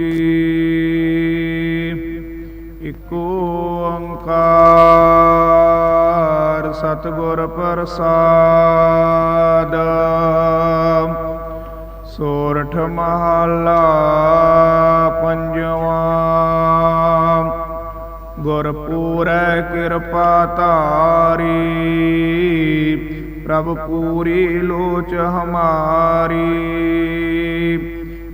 ਜੀ ਇਕ ਓੰਕਾਰ ਸਤਿਗੁਰ ਪ੍ਰਸਾਦ। ਸੋਰਠ ਮਹਲਾ ਪੰਜਵਾਂ। ਗੁਰ ਕਿਰਪਾ ਤਾਰੀ ਪ੍ਰਭ ਪੂਰੀ ਲੋਚ ਹਮਾਰੀ।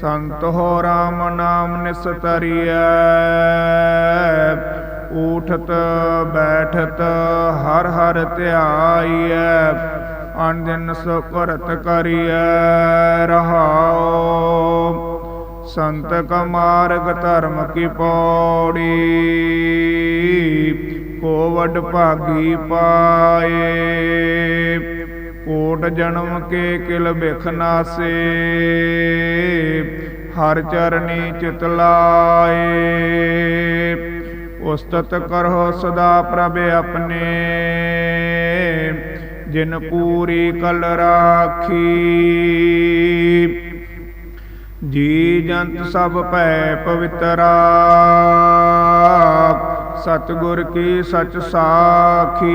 ਸੰਤ ਹੋ ਰਾਮ ਨਾਮ ਨਿਸਤਰੀਐ ਉਠਤ ਬੈਠਤ, ਹਰ ਹਰ ਧਿਆਈਐ। ਅਨ ਦਿਨ ਸੋ ਕਰਤ ਕਰੀਐ, ਰਹਾਉ। ਸੰਤ ਕਾ ਧਰਮ ਕੀ ਪੌੜੀ ਕੋਵਡ ਭਾਗੀ ਪਾਏ। ਜਨਮ ਕੇ ਕਿਲ ਬਿਖ ਨਾਸੇ, ਹਰ ਚਰਨੀ ਚਿਤ ਲਾਏ। ਉਸਤਤ ਕਰੋ ਸਦਾ ਪ੍ਰਭ ਆਪਣੇ, ਜਿਨ ਪੂਰੀ ਕਲ ਰਾਖੀ। ਜੀ ਜੰਤ ਸਭ ਭੈ ਪਵਿੱਤਰਾ, ਸਤਿਗੁਰ ਕੀ ਸਚ ਸਾਖੀ।